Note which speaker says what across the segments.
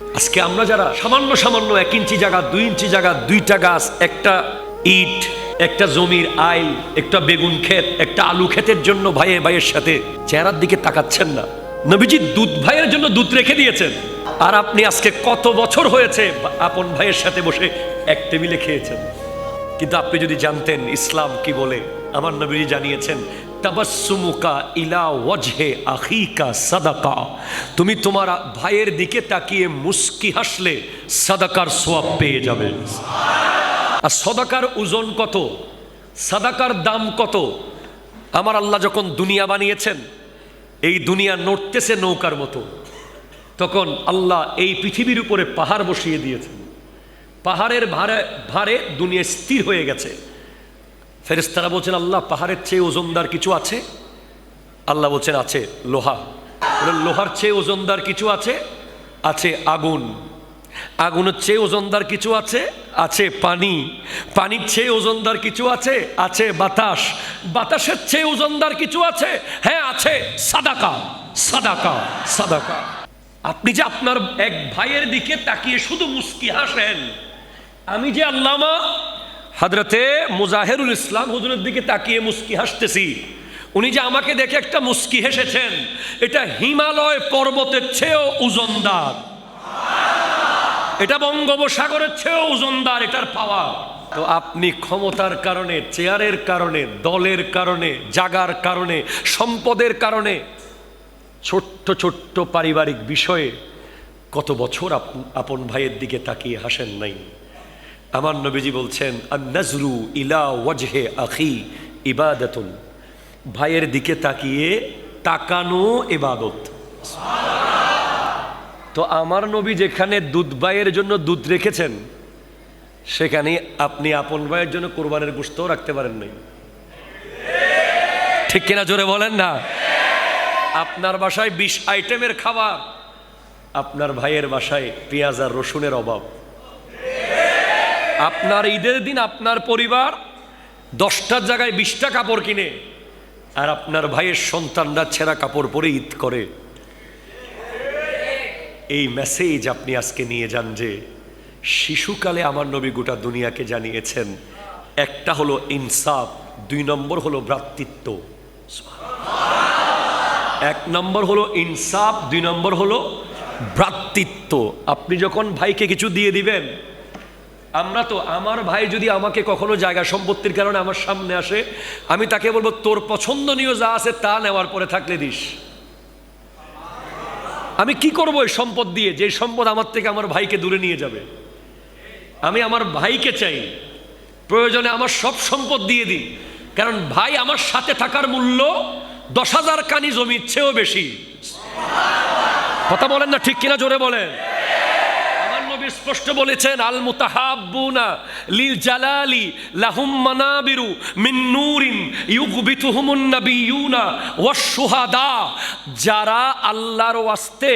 Speaker 1: আজকে আমরা যারা সামান্য সামান্য এক ইঞ্চি জায়গা, দুই ইঞ্চি জায়গা, দুইটা গাছ, একটা ইট, একটা জমির আইল, একটা বেগুন ক্ষেত, একটা আলু ক্ষেতের জন্য ভাইয়ে ভাইয়ের সাথে চেহারার দিকে তাকাচ্ছেন না। নবীজি দুধ ভাইয়ের জন্য দুধ রেখে দিয়েছেন। আর আপনি আজকে কত বছর হয়েছে আপন ভাইয়ের সাথে বসে এক টেবিলে খেয়েছেন? কিন্তু আপনি যদি জানতেন ইসলাম কি বলে, আমার নবীজি জানিয়েছেন তাবাসুমুকা ইলা ওয়াজহে আখিকা সাদাকা। তুমি তোমার ভাইয়ের দিকে তাকিয়ে মুস্কি হাসলে সাদাকার সোয়াব পেয়ে যাবে। আর সদাকার ওজন কত? সাদাকার দাম কত? আমার আল্লাহ যখন দুনিয়া বানিয়েছেন, এই দুনিয়া নড়তেছে নৌকার মতো। তখন আল্লাহ এই পৃথিবীর উপরে পাহাড় বসিয়ে দিয়েছেন। পাহাড়ের ভারে ভারে দুনিয়া স্থির হয়ে গেছে। ফেরেস্তারা বলছেন, আল্লাহ, পাহাড়ের চেয়ে ওজনদার কিছু আছে? আল্লাহ বলছেন, আছে, লোহা। লোহার চেয়ে ওজনদার কিছু আছে? আছে, আগুন। আগুনের চেয়ে ওজনদার কিছু আছে? আছে, পানি। পানির চেয়ে ওজনদার কিছু আছে? আছে, বাতাস। বাতাসের চেয়ে ওজনদার কিছু আছে? হ্যাঁ আছে। সাদাকা। সাদাকা। সাদাকা। আপনি যে আপনার এক ভাইয়ের দিকে তাকিয়ে শুধু মুস্কি হাসেন, আমি যে আল্লামা হাজরতে মুজাহেরুল ইসলাম হুজুরের দিকে তাকিয়ে মুস্কি হাসতেছি। উনি যে আমাকে দেখে একটা মুস্কি হেসেছেন, এটা হিমালয় পর্বতের চেয়েও ওজনদার এটা বঙ্গোপসাগরের চেয়েও ওজনদার এটার পাওয়া তো আপনি ক্ষমতার কারণে, চেয়ারের কারণে, দলের কারণে, জাগার কারণে, সম্পদের কারণে ছোট্ট ছোট্ট পারিবারিক বিষয়ে কত বছর আপ- আপন ভাইয়ের দিকে তাকিয়ে হাসেন নাই? আমার নবীজি বলছেন নজরু ইলা ওয়াজহে আখি ইবাদতুন। ভাইয়ের দিকে তাকিয়ে তাকানো ইবাদত। তো আমার নবী যেখানে দুধ ভাইয়ের জন্য দুধ রেখেছেন, সেখানে আপনি আপন ভাইয়ের জন্য কোরবানের গোস্তও রাখতে পারেন নাই। ঠিক কিনা জোরে বলেন না? আপনার বাসায় বিশ আইটেমের খাবার, আপনার ভাইয়ের বাসায় পেঁয়াজ আর রসুনের অভাব। আপনার ঈদের দিন আপনার পরিবার দশটার জায়গায় বিশটা কাপড় কিনে আর আপনার ভাইয়ের সন্তানরা ছেঁড়া কাপড় পরে ঈদ করে। এই মেসেজ আপনি আজকে নিয়ে যান যে, শিশুকালে আমার নবী গোটা দুনিয়াকে জানিয়েছেন, একটা হলো ইনসাফ, দুই নম্বর হলো ভ্রাতৃত্ব। এক নম্বর হলো ইনসাফ, দুই নম্বর হলো ভ্রাতৃত্ব। আপনি যখন ভাইকে কিছু দিয়ে দিবেন আমরা তো, আমার ভাই যদি আমাকে কখনো জায়গা সম্পত্তির কারণে আমার সামনে আসে, আমি তাকে বলব, তোর পছন্দনীয় যা আছে তা নেওয়ার পরে থাকলে দিস। আমি কি করব এই সম্পদ দিয়ে? যে সম্পদ আমার থেকে আমার ভাইকে দূরে নিয়ে যাবে। আমি আমার ভাইকে চাই, প্রয়োজনে আমার সব সম্পদ দিয়ে দিই। কারণ ভাই আমার সাথে থাকার মূল্য দশ হাজার কানি জমির চেয়েও বেশি। কথা বলেন না ঠিক কিনা, জোরে বলেন। নবী স্পষ্ট বলেছেন আল মুতাহাব্বুনা লিল জালালি লাহুম মানাবিরু মিন নূরিন ইউগবিতুহুমুন নাবিয়ুনা ওয়াস শুহাদা যারা আল্লাহর ওয়াস্তে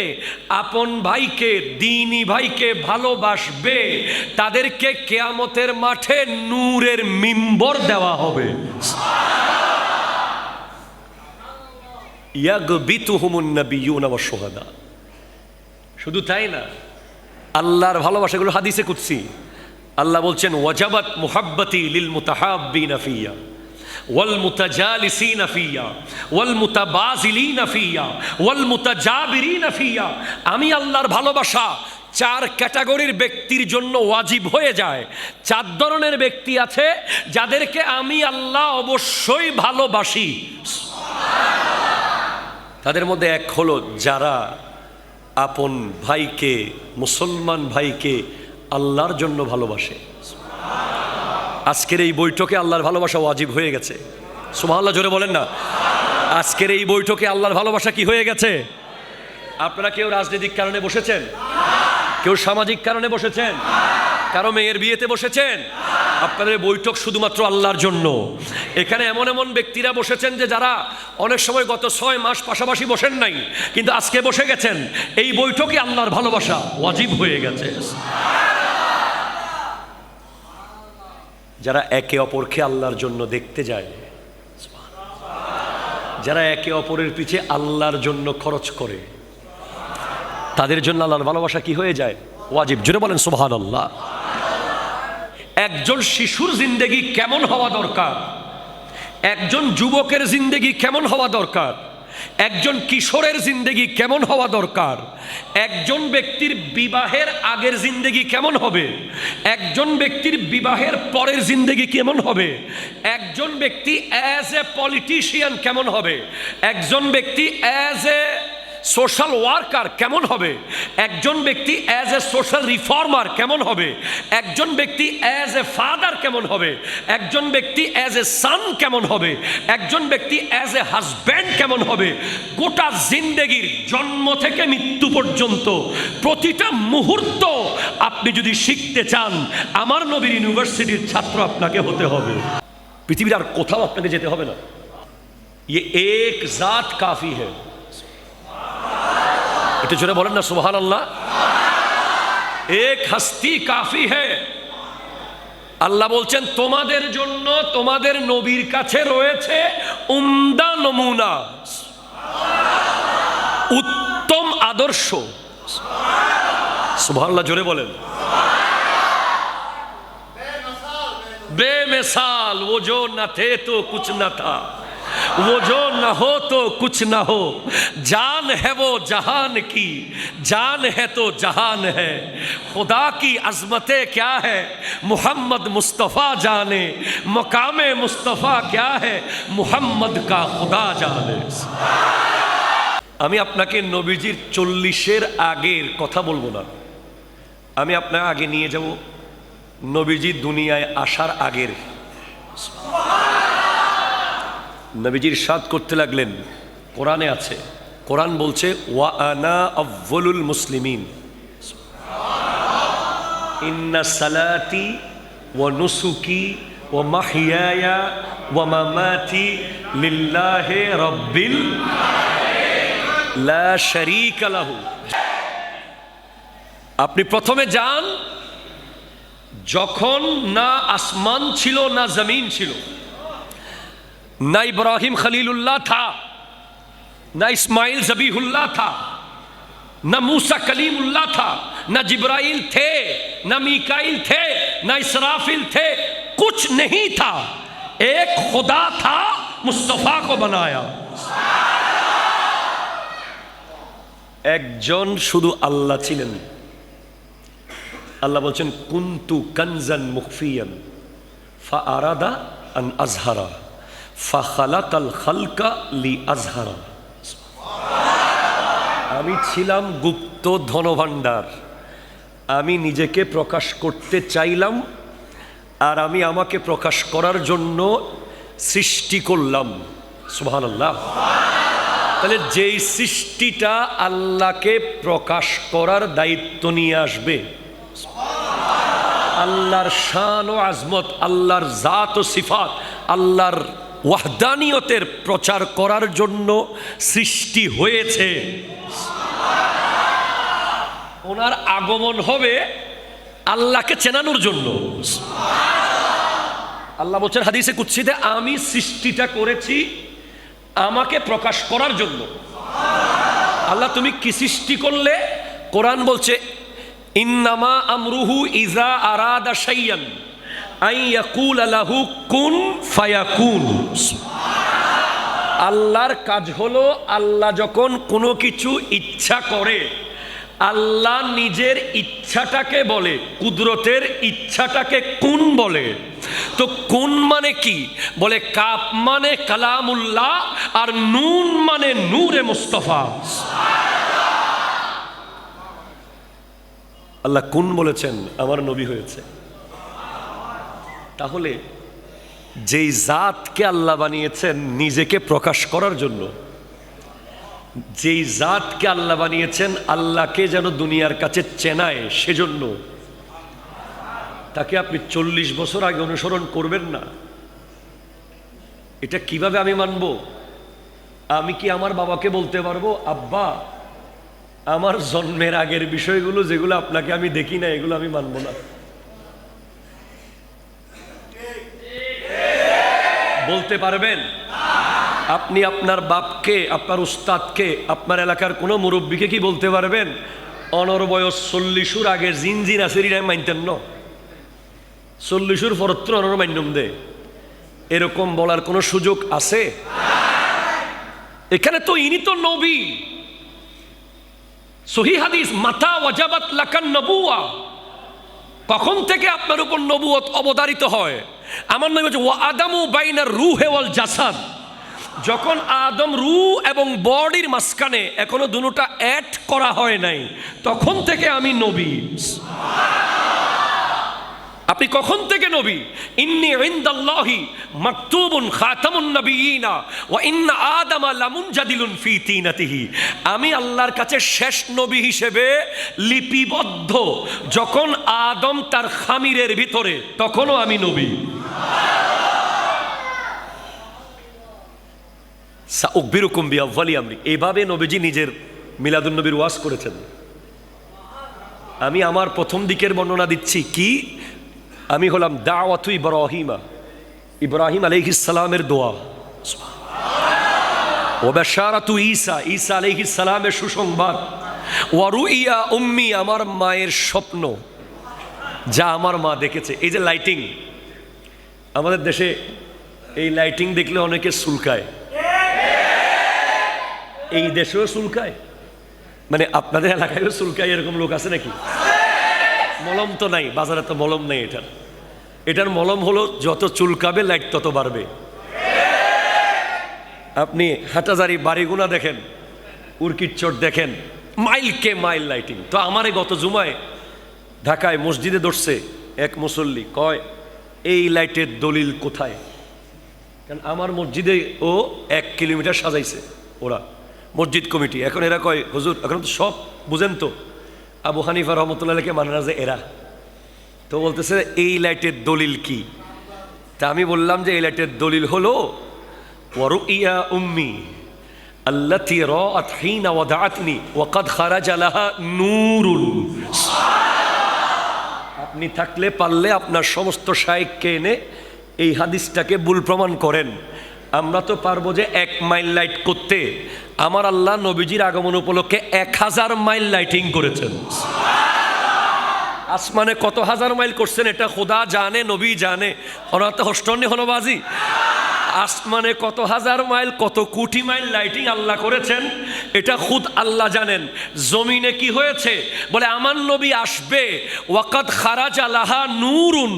Speaker 1: আপন ভাইকে, দিনী ভাইকে ভালোবাসবে, তাদেরকে কেয়ামতের মাঠে নূরের মিম্বর দেওয়া হবে। ইয়াগবিতুহুমুন নাবিয়ুনা ওয়াস শুহাদা শুধু তাই না আল্লাহর ভালোবাসাগুলো হাদিসে কুৎসি আল্লাহ বলছেন, ওয়াজাবাত মুহাব্বতি লিল মুতাহাব্বিনা ফিয়া, ওয়াল মুতাজালিসিনা ফিয়া, ওয়াল মুতাবাজিলিনা ফিয়া, ওয়াল মুতাজাবিরিনা ফিয়া। আমি আল্লাহর ভালোবাসা চার ক্যাটাগরির ব্যক্তির জন্য ওয়াজিব হয়ে যায়। চার ধরনের ব্যক্তি আছে যাদেরকে আমি আল্লাহ অবশ্যই ভালোবাসি। তাদের মধ্যে এক হলো যারা আপন ভাইকে, মুসলমান ভাইকে আল্লাহর জন্য ভালোবাসে। আজকের এই বৈঠকে আল্লাহর ভালোবাসা ওয়াজিব হয়ে গেছে। সুবহানাল্লাহ, জোরে বলেন না। আজকের এই বৈঠকে আল্লাহর ভালোবাসা কি হয়ে গেছে? আপনারা কেউ রাজনৈতিক কারণে বসেছেন? কেউ সামাজিক কারণে বসেছেন? কারও মেয়ের বিয়েতে বসেছেন? আপনাদের বৈঠক শুধুমাত্র আল্লাহর জন্য। এখানে এমন এমন ব্যক্তিরা বসেছেন যে যারা অনেক সময় গত ছয় মাস পাশাপাশি বসেন নাই, কিন্তু আজকে বসে গেছেন। এই বৈঠকে আল্লাহর ভালোবাসা ওয়াজিব হয়ে গেছে। যারা একে অপরকে আল্লাহর জন্য দেখতে যায়, যারা একে অপরের পিছে আল্লাহর জন্য খরচ করে, তাদের জন্য আল্লাহর ভালোবাসা কি হয়ে যায়? ওয়াজিব। জুড়ে বলেন সুবহান আল্লাহ একজন শিশুর জিন্দেগি কেমন হওয়া দরকার? একজন যুবকের জিন্দেগি কেমন হওয়া দরকার? একজন কিশোরের জিন্দেগি কেমন হওয়া দরকার? একজন ব্যক্তির বিবাহের আগের জিন্দেগি কেমন হবে? একজন ব্যক্তির বিবাহের পরের জিন্দেগি কেমন হবে? একজন ব্যক্তি অ্যাজ এ পলিটিশিয়ান কেমন হবে? একজন ব্যক্তি অ্যাজ এ সোশ্যাল ওয়ার্কার কেমন হবে একজন ব্যক্তি অ্যাজ এ সোশ্যাল রিফর্মার কেমন হবে একজন ব্যক্তি অ্যাজ এ ফাদার কেমন হবে একজন ব্যক্তি অ্যাজ এ সান কেমন হবে একজন ব্যক্তি অ্যাজ এ হাজব্যান্ড কেমন হবে গোটা জিন্দেগির জন্ম থেকে মৃত্যু পর্যন্ত প্রতিটা মুহূর্ত আপনি যদি শিখতে চান আমার নবীর ইউনিভার্সিটির ছাত্র আপনাকে হতে হবে পৃথিবীর আর কোথাও আপনাকে যেতে হবে না ये एक जात काफी है একটু জোরে বলেন না সুহান আল্লাহ এক হাস্তি কাফি হে। আল্লাহ বলছেন, তোমাদের জন্য তোমাদের নবীর কাছে রয়েছে উমদা নমুনা। উত্তম আদর্শ। সুভাল্লা জোরে বলেন। বেমেশাল ও জো না থে তো কুচ না থা। वो जो न हो तो कुछ न हो जान है वो जहान की जान है तो जहान है खुदा की अजमतें क्या है मोहम्मद मुस्तफ़ा जाने मकाम मुस्तफ़ा क्या है মোহাম্মদ কা খুদা জানে আমি আপনাকে নবীজির চল্লিশের আগের কথা বলবো না আমি আপনার আগে নিয়ে যাব নবীজি দুনিয়ায় আসার আগের নবীজির সাদ করতে লাগলেন। কোরআনে আছে, কোরআন বলছে, ওয়া আনা আব্বুলুল মুসলিমিন। ইন্না সালাতি ওয়া নুসুকি ওয়া মাহিয়ায়া ওয়া মামাতি লিল্লাহি রাব্বিল লা শারীকা লাহু। আপনি প্রথমে যান, যখন না আসমান ছিল, না জমিন ছিল। نہ ابراہیم خلیل اللہ تھا، نہ اسماعیل زبیح اللہ تھا، نہ موسا کلیم اللہ تھا، نہ جبرائیل تھے، نہ میکائل تھے، نہ اسرافیل تھے، کچھ نہیں تھا۔ ایک خدا تھا مصطفیٰ کو بنایا۔ ایک শুধু আল্লাহ اللہ আল্লাহ اللہ কুন্তু کنتو کنزن مخفیا فارادا ان আজহারা লি আমি ছিলাম গুপ্ত ধনভাণ্ডার। আমি নিজেকে প্রকাশ করতে চাইলাম আর আমি আমাকে প্রকাশ করার জন্য সৃষ্টি করলাম। সুবহান আল্লাহ তাহলে যেই সৃষ্টিটা আল্লাহকে প্রকাশ করার দায়িত্ব নিয়ে আসবে, আল্লাহর শান ও আজমত, আল্লাহর জাত ও সিফাত, আল্লাহর ওয়াহদানিয়তের প্রচার করার জন্য সৃষ্টি হয়েছে। ওনার আগমন হবে আল্লাহকে চেনানোর জন্য। আল্লাহ বলছেন, হাদিসে কুচ্ছিতে আমি সৃষ্টিটা করেছি আমাকে প্রকাশ করার জন্য। আল্লাহ, তুমি কি সৃষ্টি করলে? কোরআন বলছে, ইন্নামা আমরুহু ইজা আরাদা শাইয়ান। আই ইয়াকুল আলাহু কুন আল্লাহর কাজ হলো আল্লাহ যখন কোনো কিছু ইচ্ছা করে, আল্লাহ নিজের ইচ্ছাটাকে বলে, কুদরতের ইচ্ছাটাকে কোন বলে। তো কোন মানে কি? বলে কাপ মানে কালামুল্লাহ আর নুন মানে নূরে মুস্তফা। আল্লাহ কোন বলেছেন, আমার নবী হয়েছে। তাহলে যেই জাতকে আল্লাহ বানিয়েছেন নিজেকে প্রকাশ করার জন্য, যেই জাতকে আল্লাহ বানিয়েছেন আল্লাহকে যেন দুনিয়ার কাছে চেনায় সেজন্য, তাকে আপনি চল্লিশ বছর আগে অনুসরণ করবেন না। এটা কীভাবে আমি মানব? আমি কি আমার বাবাকে বলতে পারব, আব্বা, আমার জন্মের আগের বিষয়গুলো যেগুলো আপনাকে আমি দেখি না, এগুলো আমি মানব না বলতে পারবেন? আপনি আপনার বাপকে, আপনার উস্তাদকে, আপনার এলাকার কোনো মুরব্বীকে কি বলতে পারবেন? অনর বয়স চল্লিশুর আগে জিন জিন আছে রিনাই মানতেন ন? চল্লিশুর ফরত্র অনর মান্যম দে। এরকম বলার কোনো সুযোগ আছে? এখানে তো ইনি তো নবী। সহি হাদিস মাথা ওয়াজাবাত লাকান নবুয়া। কখন থেকে আপনার উপর নবুয়ত অবতারিত হয়? আমার নবী হচ্ছে আদামু বাইনার রু হেওয়াল জাসাদ। যখন আদম রু এবং বডির মাঝখানে এখনও দুটা অ্যাড করা হয় নাই, তখন থেকে আমি নবী। আপনি কখন থেকে নবী? ইন্নি ইনদাল্লাহি মাকতুবুন খাতামুন নবিয়িনা ওয়া ইন্না আদামা লামুনজাদিলুন ফি তিনাতিহি। আমি আল্লাহর কাছে শেষ নবী হিসেবে লিপিবদ্ধ। যখন আদম তার খামিরের ভিতরে, তখনও আমি নবী। সাউকবিরুকুম বিআউয়ালি আমরি। এভাবে নবীজি নিজের মিলাদুন নবীর ওয়াজ করেছেন। আমি আমার প্রথম দিকের বর্ণনা দিচ্ছি কি? আমি হলাম দাওয়াতু ইব্রাহিমা। ইব্রাহিম আলাইহিস সালামের দোয়া। ও বেশারাতু ঈসা। ঈসা আলাইহিস সালামের সুসংবাদ। ওয়ারুইয়া উম্মি, আমার মায়ের স্বপ্ন। যা আমার মা দেখেছে। এই যে লাইটিং আমাদের দেশে এই লাইটিং দেখলে অনেকে সুলকায়। এই দেশেও সুলকায়। মানে আপনাদের এলাকায়ও সুলকায় এরকম লোক আছে নাকি? মলম তো নাই, বাজারে তো মলম নেই এটার। এটার মলম হলো যত চুলকাবে লাইট তত বাড়বে। আপনি হাটাজারি বাড়িগুনা দেখেন উর্কিট চট দেখেন মাইলকে মাইল লাইটিং তো আমারে গত জুমায় ঢাকায় মসজিদে ধরছে এক মুসল্লি, কয়, এই লাইটের দলিল কোথায়? কারণ আমার মসজিদে ও এক কিলোমিটার সাজাইছে ওরা, মসজিদ কমিটি। এখন এরা কয়, হুজুর, এখন তো সব বুঝেন তো, আবু হানিফা রহমতুল্লাহকে মানে না যে এরা। তো বলতেছে, এই লাইটের দলিল কি? তা আমি বললাম যে, এই লাইটের দলিল হলো, ওয়ারুইয়া উম্মি আল্লাতি রাআত হিনা ওয়াদাআতনি ওয়াকাদ খারাজা লাহা নূরুন। আপনি থাকলে পারলে আপনার সমস্ত শায়েককে এনে এই হাদিসটাকে ভুল প্রমাণ করেন। আমরা তো পারব যে এক মাইল লাইট করতে। আমার আল্লাহ নবীজির আগমন উপলক্ষে এক হাজার মাইল লাইটিং করেছেন। আসমানে কত হাজার মাইল করছেন এটা খোদা জানে, নবী জানে। ওনাতে হস্টনি বাজি। আসমানে কত হাজার মাইল, কত কোটি মাইল লাইটিং আল্লাহ করেছেন। এটা খুদ আল্লাহ জানেন। জমিনে কি হয়েছে? বলে, আমার নবী আসবে, ওয়াকাদ খারাজ আলাহা নূরুন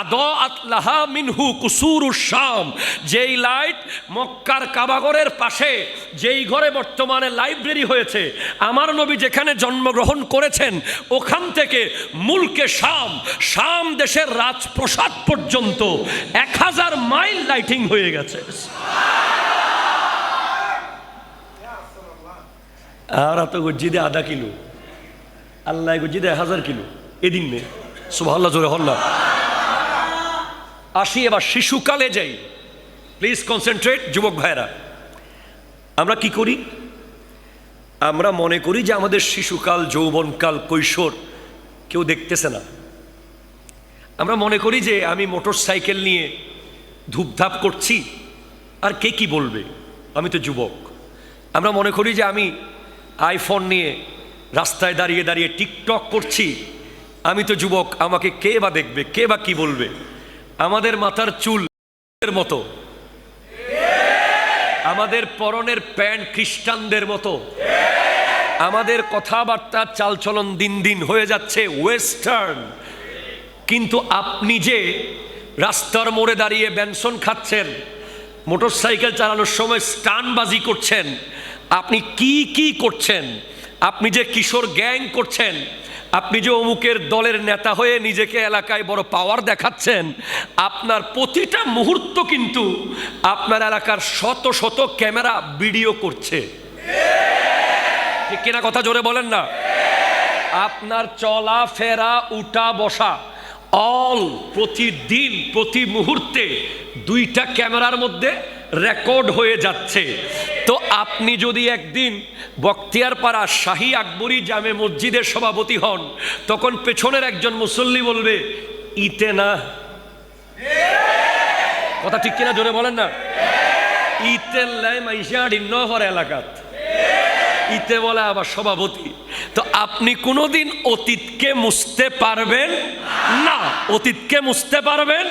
Speaker 1: আদ আতলাহা মিনহু কুসুরু শাম। যেই লাইট মক্কার কাবাগরের পাশে, যেই ঘরে বর্তমানে লাইব্রেরি হয়েছে, আমার নবী যেখানে জন্মগ্রহণ করেছেন, ওখান থেকে মুলকে শাম শাম দেশের রাজপ্রসাদ পর্যন্ত এক হাজার মাইল লাইটিং হয়ে গেছে। আর এত গজ্জিদে আধা কিলো, আল্লাহ গজ্জিদে হাজার কিলো, এদিন নে সুভাল্লা জোরে হল্লা। আসি এবার শিশুকালে যাই প্লিজ কনসেন্ট্রেট যুবক ভাইরা আমরা কি করি? আমরা মনে করি যে আমাদের শিশুকাল, যৌবনকাল কৈশোর, কেউ দেখতেছে না। আমরা মনে করি যে আমি মোটর সাইকেল নিয়ে ধূপধাপ করছি, আর কে কি বলবে? আমি তো যুবক। আমরা মনে করি যে আমি আইফোন নিয়ে রাস্তায় দাঁড়িয়ে দাঁড়িয়ে টিকটক করছি। আমি তো যুবক, আমাকে কে বা দেখবে, কে বা কি বলবে? আমাদের মাথার চুল মতো। আমাদের পরনের প্যান্ট খ্রিস্টানদের মতো। আমাদের কথাবার্তা চালচলন দিন দিন হয়ে যাচ্ছে ওয়েস্টার্ন কিন্তু আপনি যে রাস্তার মোড়ে দাঁড়িয়ে ব্যনসন খাচ্ছেন মোটর সাইকেল চালানোর সময় স্টানবাজি করছেন আপনি কি কি করছেন? আপনি যে কিশোর গ্যাং করছেন, আপনি যে অমুকের দলের নেতা হয়ে নিজেকে এলাকায় বড় পাওয়ার দেখাচ্ছেন, আপনার প্রতিটা মুহূর্ত কিন্তু আপনার এলাকার শত শত ক্যামেরা ভিডিও করছে। কিনা কথা জোরে বলেন না? আপনার চলা ফেরা উঠা, বসা অল প্রতিদিন, প্রতি মুহূর্তে দুইটা ক্যামেরার মধ্যে রেকর্ড হয়ে যাচ্ছে। তো আপনি যদি একদিন বক্তিয়ারপাড়া শাহী আকবরী জামে মসজিদের সভাপতি হন, তখন পেছনের একজন মুসল্লি বলবে, ইতে না। কথা ঠিক কিনা জোরে বলেন না? মাইসে আডিন্ন পরে এলাকাত। ইতে বলে আবার সভাপতি। তো আপনি কোনোদিন অতীতকে মুছতে পারবেন না। অতীতকে মুছতে পারবেন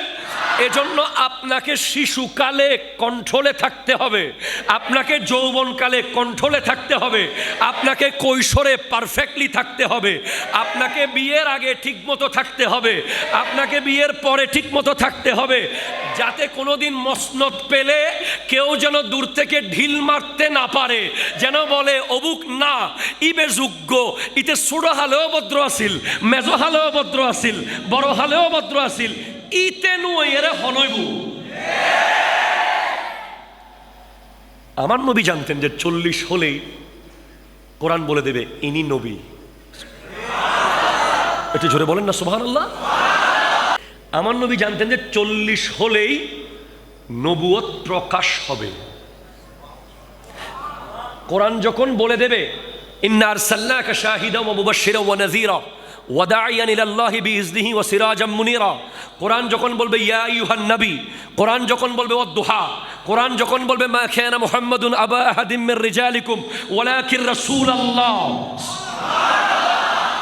Speaker 1: এজন্য আপনাকে শিশুকালে কন্ট্রোলে থাকতে হবে। আপনাকে যৌবনকালে কন্ট্রোলে থাকতে হবে। আপনাকে কৈশোরে পারফেক্টলি থাকতে হবে। আপনাকে বিয়ের আগে ঠিকমতো থাকতে হবে। আপনাকে বিয়ের পরে ঠিকমতো থাকতে হবে। যাতে কোনোদিন মসনদ পেলে কেউ যেন দূর থেকে ঢিল মারতে না পারে। যেন বলে, অবুক, না, ইবে যোগ্য ইতে ছোট হালেও ভদ্র আছিল মেজ হালেও ভদ্র আছিল বড় হালেও ভদ্র আছিল ইতে নুয়েরে হনইব। আমার নবী জানতেন যে চল্লিশ হলেই কোরআন বলে দেবে, ইনি নবী। একটু জোরে বলেন না সুবহান আল্লাহ আমার নবী জানতেন যে চল্লিশ হলেই নবুয়ত প্রকাশ হবে। কোরআন যখন বলে দেবে ইন্নার সাল্লাকা শাহিদা ওয়া মুবাশশিরা ওয়া নাযীরা। ওয়া দাঈয়ান ইলাল্লাহি বিইজনিহি ওয়া সিরাজাম মুনীরা। কোরআন যখন বলবে, ইয়া আইয়ুহান নবী, কোরআন যখন বলবে, ওয়াদ-দুহা, কোরআন যখন বলবে, মা খানা মুহাম্মাদুন আবা আহাদিম মির রিজালিকুম, ওয়ালাকিন রাসূলুল্লাহ।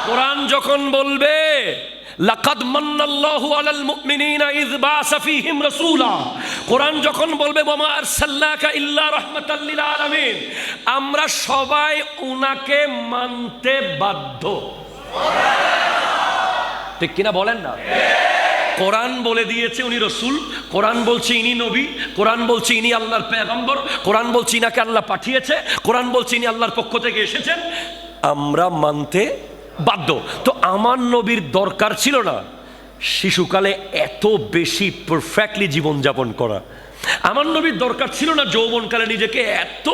Speaker 1: কোরআন যখন বলবে, লাকাদ মান্নাল্লাহু আলাল মুমিনিনা ইয বাসা ফীহিম রাসূলা। কোরআন যখন বলবে, ওয়া আরসালনাকা ইল্লা রাহমাতাল লিল আলামিন, আমরা সবাই উনাকে মানতে বাধ্য। ঠিক কিনা বলেন না? কোরআন বলে দিয়েছে উনি রসুল, কোরআন বলছে ইনি নবী, কোরআন বলছে ইনি আল্লাহর পেগম্বর, কোরআন বলছে ইনাকে আল্লাহ পাঠিয়েছে, কোরআন বলছে ইনি আল্লাহর পক্ষ থেকে এসেছেন। আমরা মানতে বাধ্য। তো আমার নবীর দরকার ছিল না শিশুকালে এত বেশি পারফেক্টলি জীবনযাপন করা। আমার নবীর দরকার ছিল না যৌবনকালে নিজেকে এত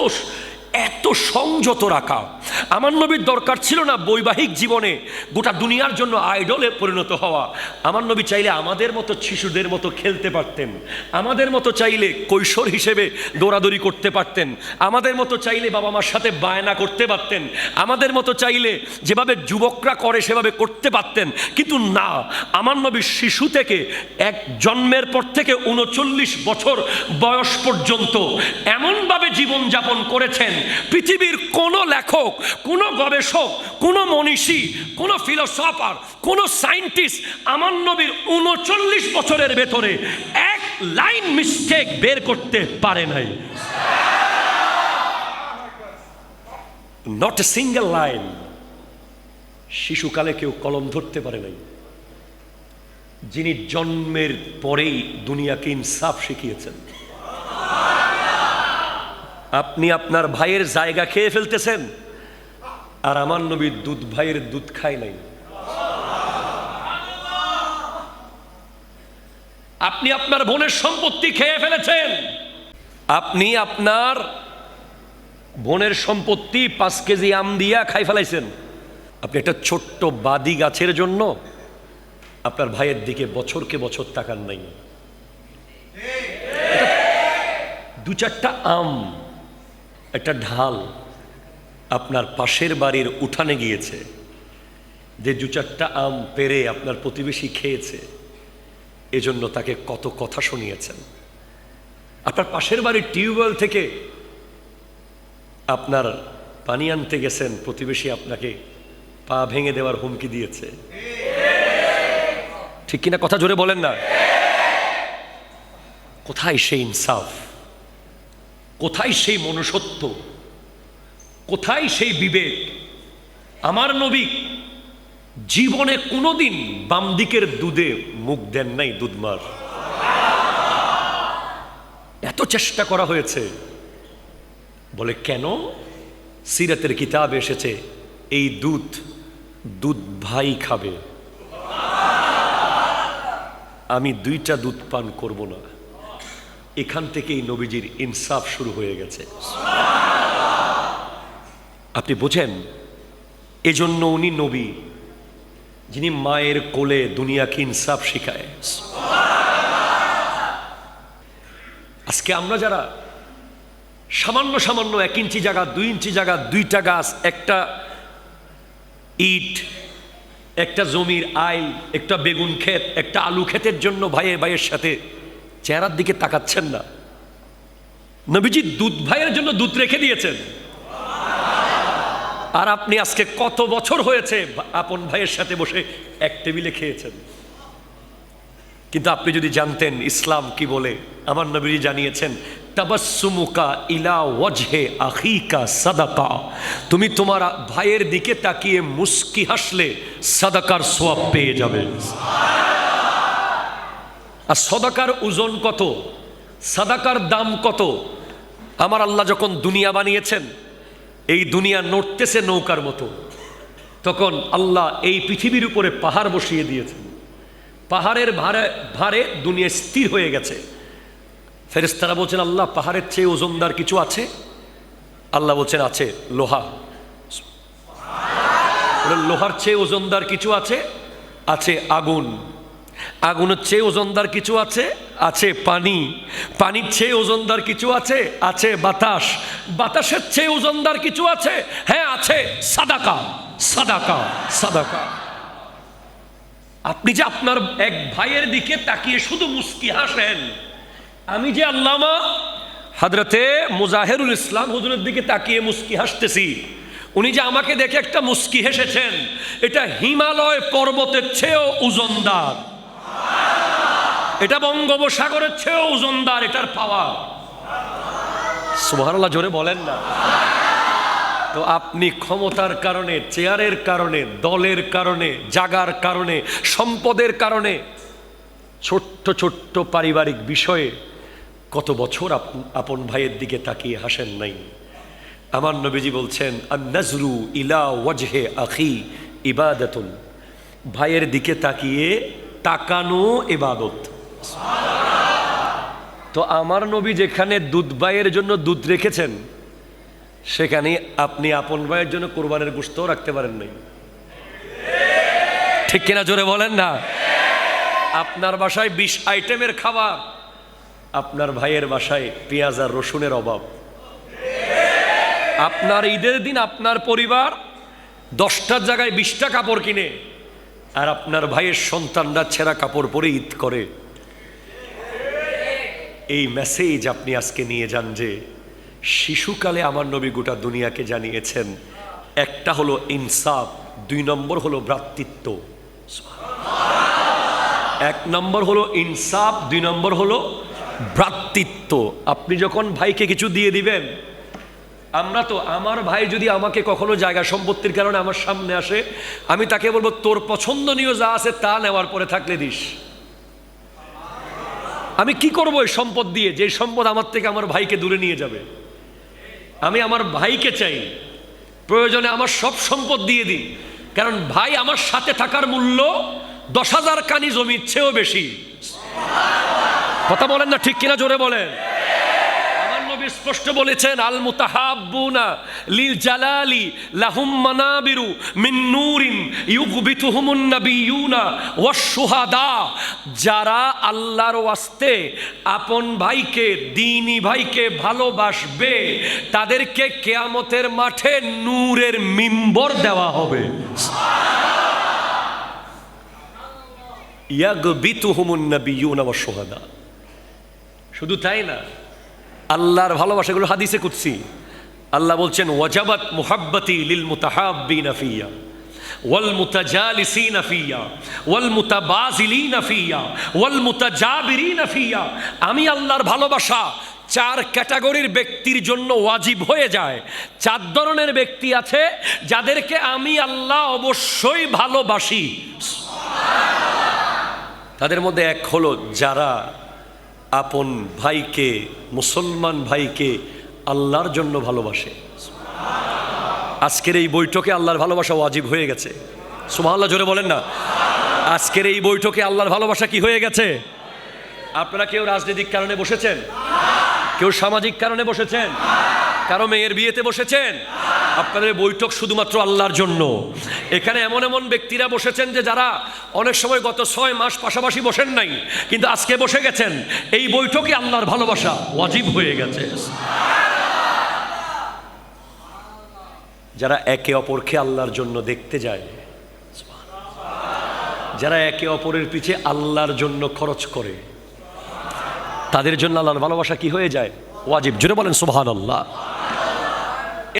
Speaker 1: এত সংযত রাখা আমার নবীর দরকার ছিল না বৈবাহিক জীবনে গোটা দুনিয়ার জন্য আইডলে পরিণত হওয়া। আমার নবী চাইলে আমাদের মতো শিশুদের মতো খেলতে পারতেন। আমাদের মতো চাইলে কৈশোর হিসেবে দৌড়াদৌড়ি করতে পারতেন। আমাদের মতো চাইলে বাবা মার সাথে বায়না করতে পারতেন। আমাদের মতো চাইলে যেভাবে যুবকরা করে সেভাবে করতে পারতেন। কিন্তু না, আমার নবী শিশু থেকে এক জন্মের পর থেকে উনচল্লিশ বছর বয়স পর্যন্ত এমনভাবে জীবনযাপন করেছেন পৃথিবীর কোনো লেখক, কোনো গবেষক, কোনো মনীষী, কোনো ফিলোসফার কোনো সায়েন্টিস্ট আমার নবীর উনচল্লিশ বছরের ভেতরে এক লাইন মিস্টেক বের করতে পারে নাই। নট এ সিঙ্গেল লাইন শিশুকালে কেউ কলম ধরতে পারে নাই। যিনি জন্মের পরেই দুনিয়াকে ইনসাফ শিখিয়েছেন। আপনি আপনার ভাইয়ের জায়গা খেয়ে ফেলতেছেন। আর আমার নবীর দুধ ভাইয়ের দুধ খায় নাই। আপনি আপনার বোনের সম্পত্তি খেয়ে ফেলেছেন। আপনি আপনার বোনের সম্পত্তি পাঁচ কেজি আম দিয়া খাই ফেলাইছেন। আপনি একটা ছোট্ট বাদি গাছের জন্য আপনার ভাইয়ের দিকে বছরকে বছর তাকান নাই। দু চারটা আম একটা ঢাল আপনার পাশের বাড়ির উঠানে গিয়েছে, যে দু চারটা আম পেরে আপনার প্রতিবেশী খেয়েছে, এজন্য তাকে কত কথা শুনিয়েছেন। আপনার পাশের বাড়ির টিউবওয়েল থেকে আপনার পানি আনতে গেছেন, প্রতিবেশী আপনাকে পা ভেঙে দেওয়ার হুমকি দিয়েছে। ঠিক কিনা কথা জোরে বলেন না? কোথায় সেই ইনসাফ? কোথায় সেই মনুষ্যত্ব? কোথায় সেই বিবেক? আমার নবী জীবনে কোনোদিন বাম দিকের দুধে মুখ দেন নাই দুধমার এত চেষ্টা করা হয়েছে। বলে, কেন? সিরাতের কিতাব এসেছে, এই দুধ দুধ ভাই খাবে। আমি দুইটা দুধ পান করব না। এখান থেকেই নবীজির ইনসাফ শুরু হয়ে গেছে। আপনি বোঝেন, এজন্য উনি নবী, যিনি মায়ের কোলে দুনিয়াকে ইনসাফ শিখায়। আজকে আমরা যারা সামান্য সামান্য এক ইঞ্চি জায়গা, দুই ইঞ্চি জায়গা, দুইটা গাছ, একটা ইট, একটা জমির আইল, একটা বেগুন ক্ষেত, একটা আলু ক্ষেতের জন্য ভাইয়ে ভাইয়ের সাথে চেহারার দিকে তাকাচ্ছেন না। নবীজি দুধ ভাইয়ের জন্য দুধ রেখে দিয়েছেন। আর আপনি আজকে কত বছর হয়েছে আপন ভাইয়ের সাথে বসে এক টেবিলে খেয়েছেন। কিন্তু আপনি যদি জানতেন ইসলাম কি বলে, আমার নবীজি জানিয়েছেন তাবাসুমুকা ইলা ওয়াজহে আখিকা সাদাকা। তুমি তোমার ভাইয়ের দিকে তাকিয়ে মুস্কি হাসলে সাদাকার সোয়াব পেয়ে যাবে। আর সদাকার ওজন কত? সাদাকার দাম কত? আমার আল্লাহ যখন দুনিয়া বানিয়েছেন, এই দুনিয়া নড়তেছে নৌকার মতো। তখন আল্লাহ এই পৃথিবীর উপরে পাহাড় বসিয়ে দিয়েছেন। পাহাড়ের ভারে ভারে দুনিয়া স্থির হয়ে গেছে। ফেরেস্তারা বলছেন, আল্লাহ, পাহাড়ের চেয়ে ওজনদার কিছু আছে? আল্লাহ বলছেন, আছে, লোহা। লোহার চেয়ে ওজনদার কিছু আছে? আছে, আগুন। আগুনের চেয়ে ওজনদার কিছু আছে? আছে পানি। পানির চেয়ে ওজনদার কিছু আছে? আছে বাতাস। বাতাসের চেয়ে ওজনদার কিছু আছে? হ্যাঁ আছে সাদাকা। সাদাকা সাদাকা। আপনি যে আপনার এক ভাইয়ের দিকে তাকিয়ে শুধু মুস্কি হাসেন, আমি যে আল্লামা হাজরতে মুজাহেরুল ইসলাম হুজুরের দিকে তাকিয়ে মুস্কি হাসতেছি, উনি যে আমাকে দেখে একটা মুস্কি হেসেছেন, এটা হিমালয় পর্বতের চেয়েও ওজনদার। এটা বঙ্গোপসাগরের চেয়েও ওজনদার, এটার পাওয়ার সুবহানাল্লাহ, জোরে বলেন না। তো আপনি ক্ষমতার কারণে, চেয়ারের কারণে, দলের কারণে, জাগার কারণে, সম্পদের কারণে ছোট্ট ছোট্ট পারিবারিক বিষয়ে কত বছর আপ- আপন ভাইয়ের দিকে তাকিয়ে হাসেন নাই। আমার নবীজি বলছেন নজরু ইলা ওয়াজহে আখি ইবাদতুন। ভাইয়ের দিকে তাকিয়ে তাকানো ইবাদত। তো আমার নবী যেখানে দুধ ভাইয়ের জন্য দুধ রেখেছেন, সেখানে আপনি আপন ভাইয়ের জন্য কোরবানের গোস্তও রাখতে পারেন নাই। ঠিক কিনা জোরে বলেন না? আপনার বাসায় বিশ আইটেমের খাবার, আপনার ভাইয়ের বাসায় পেঁয়াজ আর রসুনের অভাব। আপনার ঈদের দিন আপনার পরিবার দশটার জায়গায় বিশটা কাপড় কিনে, আর আপনার ভাইয়ের সন্তানরা ছেঁড়া কাপড় পরে ঈদ করে। এই মেসেজ আপনি আজকে নিয়ে যান যে, শিশুকালে আমার নবী গোটা দুনিয়াকে জানিয়েছেন, একটা হলো ইনসাফ, দুই নম্বর হলো ভ্রাতৃত্ব। এক নম্বর হলো ইনসাফ, দুই নম্বর হলো ভ্রাতৃত্ব। আপনি যখন ভাইকে কিছু দিয়ে দিবেন, আমরা তো, আমার ভাই যদি আমাকে কখনো জায়গা সম্পত্তির কারণে আমার সামনে আসে, আমি তাকে বলব, তোর পছন্দনীয় যা আছে তা নেওয়ার পরে থাকলে দিস। আমি কি করব এই সম্পদ দিয়ে? যে সম্পদ আমার থেকে আমার ভাইকে দূরে নিয়ে যাবে। আমি আমার ভাইকে চাই। প্রয়োজনে আমার সব সম্পদ দিয়ে দিই। কারণ ভাই আমার সাথে থাকার মূল্য দশ হাজার কানি জমির চেয়েও বেশি। কথা বলেন না ঠিক কিনা জোরে বলেন। নবী স্পষ্ট বলেছেন আল মুতাহাব্বুনা লিল জালালি লাহুম মানাবিরু মিন নূরিন ইউগবিতুহুমুন নাবিয়ুনা ওয়াশ শুহাদা যারা আল্লাহর ওয়াস্তে আপন ভাইকে, দিনী ভাইকে ভালোবাসবে, তাদেরকে কেয়ামতের মাঠে নূরের মিম্বর দেওয়া হবে। ইয়াগবিতুহুমুন নাবিয়ুনা ওয়াশ শুহাদা শুধু তাই না আল্লাহর ভালোবাসাগুলো হাদিসে কুৎসি আল্লাহ বলছেন, ওয়াজাবাত মুহাব্বতি লিল মুতাহাব্বিনা ফিয়া ওয়াল মুতাজালিসিনা ফিয়া ওয়াল মুতাবাজিলিনা ফিয়া ওয়াল মুতাজাবিরিনা ফিয়া। আমি আল্লাহর ভালোবাসা চার ক্যাটাগরির ব্যক্তির জন্য ওয়াজিব হয়ে যায়। চার ধরনের ব্যক্তি আছে যাদেরকে আমি আল্লাহ অবশ্যই ভালোবাসি। তাদের মধ্যে এক হলো যারা আপন ভাইকে, মুসলমান ভাইকে আল্লাহর জন্য ভালোবাসে। আজকের এই বৈঠকে আল্লাহর ভালোবাসা ওয়াজিব হয়ে গেছে। সুবহানাল্লাহ, জোরে বলেন না। আজকের এই বৈঠকে আল্লাহর ভালোবাসা কি হয়ে গেছে? আপনারা কেউ রাজনৈতিক কারণে বসেছেন? কেউ সামাজিক কারণে বসেছেন? কারও মেয়ের বিয়েতে বসেছেন? আপনাদের বৈঠক শুধুমাত্র আল্লাহর জন্য। এখানে এমন এমন ব্যক্তিরা বসেছেন যে যারা অনেক সময় গত ছয় মাস পাশাপাশি বসেন নাই, কিন্তু আজকে বসে গেছেন। এই বৈঠকে আল্লাহর ভালোবাসা ওয়াজিব হয়ে গেছে। যারা একে অপরকে আল্লাহর জন্য দেখতে যায়, যারা একে অপরের পিছে আল্লাহর জন্য খরচ করে, তাদের জন্য আল্লাহর ভালোবাসা কি হয়ে যায়? ওয়াজিব। জুড়ে বলেন সুবহান আল্লাহ